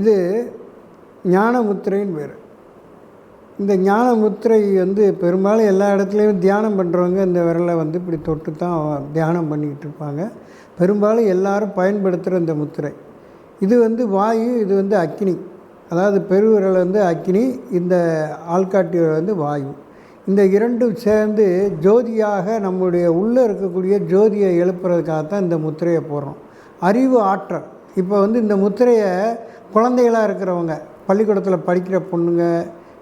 இது ஞானமுத்திரைன்னு பேர். இந்த ஞான முத்திரை வந்து பெரும்பாலும் எல்லா இடத்துலையும் தியானம் பண்ணுறவங்க இந்த விரலை வந்து இப்படி தொட்டு தான் தியானம் பண்ணிக்கிட்டு இருப்பாங்க. பெரும்பாலும் எல்லாரும் பயன்படுத்துகிற இந்த முத்திரை. இது வந்து வாயு இது வந்து அக்கினி அதாவது பெருவிரல் வந்து அக்கினி இந்த ஆள்காட்டி விரல் வந்து வாயு. இந்த இரண்டும் சேர்ந்து ஜோதியாக நம்முடைய உள்ளே இருக்கக்கூடிய ஜோதியை எழுப்புறதுக்காக தான் இந்த முத்திரையை போடுறோம். அறிவு ஆற்றல். இப்போ வந்து இந்த முத்திரையை குழந்தைகளாக இருக்கிறவங்க பள்ளிக்கூடத்தில் படிக்கிற பொண்ணுங்க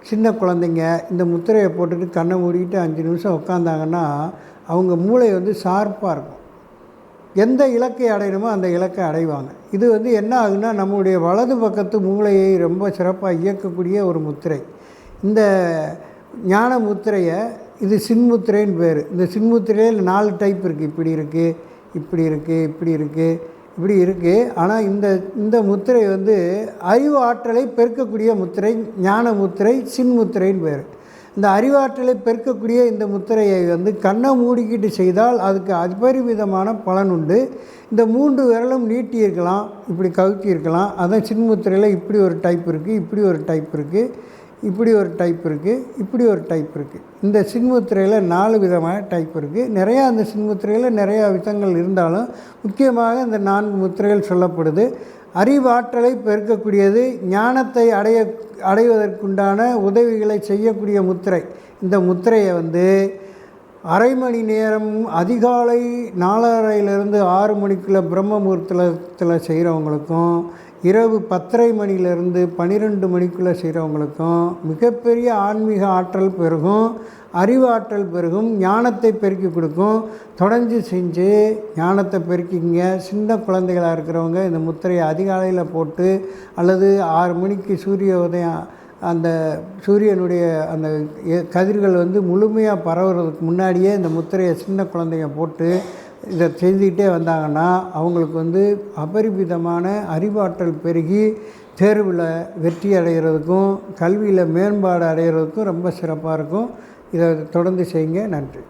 சின்ன குழந்தைங்க இந்த முத்திரையை போட்டுட்டு கண்ணை மூடிக்கிட்டு அஞ்சு நிமிஷம் உட்காந்தாங்கன்னா அவங்க மூளை வந்து ஷார்ப்பாக இருக்கும். எந்த இலக்கை அடையணுமோ அந்த இலக்கை அடைவாங்க. இது வந்து என்ன ஆகுன்னா நம்முடைய வலது பக்கத்து மூளையை ரொம்ப சிறப்பாக இயக்கக்கூடிய ஒரு முத்திரை. இந்த ஞான முத்திரையை இது சின்முத்திரைன்னு பேர். இந்த சின்முத்திரையில் நாலு டைப் இருக்குது இப்படி இருக்குது இப்படி இருக்குது இப்படி இருக்குது இப்படி இருக்குது ஆனால் இந்த இந்த முத்திரை வந்து அறிவு ஆற்றலை பெருக்கக்கூடிய முத்திரை ஞான முத்திரை சின்முத்திரைன்னு பேர். இந்த அறிவாற்றலை பெருக்கக்கூடிய இந்த முத்திரையை வந்து கண்ணை மூடிக்கிட்டு செய்தால் அதுக்கு அபரிமிதமான பலன் உண்டு. இந்த மூன்று விரலும் நீட்டியிருக்கலாம் இப்படி கவுத்தியிருக்கலாம் அதான் சின்முத்திரையில் இப்படி ஒரு டைப் இருக்குது இப்படி ஒரு டைப் இருக்குது இப்படி ஒரு டைப் இருக்குது இப்படி ஒரு டைப் இருக்குது இந்த சின்முத்திரையில் நாலு விதமான டைப் இருக்குது நிறையா அந்த சின்முத்திரையில் நிறையா விதங்கள் இருந்தாலும் முக்கியமாக இந்த நான்கு முத்திரைகள் சொல்லப்படுது. அறிவாற்றலை பெருக்கக்கூடியது ஞானத்தை அடைய அடைவதற்குண்டான உதவிகளை செய்யக்கூடிய முத்திரை. இந்த முத்திரையை வந்து அரை மணி நேரம் அதிகாலை நாலரையிலேருந்து ஆறு மணிக்குள்ளே பிரம்ம முகூர்த்தத்தில் செய்கிறவங்களுக்கும் இரவு பத்தரை மணிலேருந்து பன்னிரெண்டு மணிக்குள்ளே செய்கிறவங்களுக்கும் மிகப்பெரிய ஆன்மீக ஆற்றல் பெருகும் அறிவாற்றல் பெருகும் ஞானத்தை பெருக்கி கொடுக்கும். தொடர்ந்து செஞ்சு ஞானத்தை பெருக்கிங்க. சின்ன குழந்தைகளாக இருக்கிறவங்க இந்த முத்திரையை அதிகாலையில் போட்டு அல்லது ஆறு மணிக்கு சூரிய உதயம் அந்த சூரியனுடைய அந்த கதிர்கள் வந்து முழுமையாக பரவுறதுக்கு முன்னாடியே இந்த முத்திரையை சின்ன குழந்தைங்க போட்டு இதை செஞ்சுக்கிட்டே வந்தாங்கன்னா அவங்களுக்கு வந்து அபரிமிதமான அறிவாற்றல் பெருகி தேர்வில் வெற்றி அடைகிறதுக்கும் கல்வியில் மேம்பாடு அடைகிறதுக்கும் ரொம்ப சிறப்பாக இருக்கும். இதை தொடர்ந்து செய்யுங்க. நன்றி.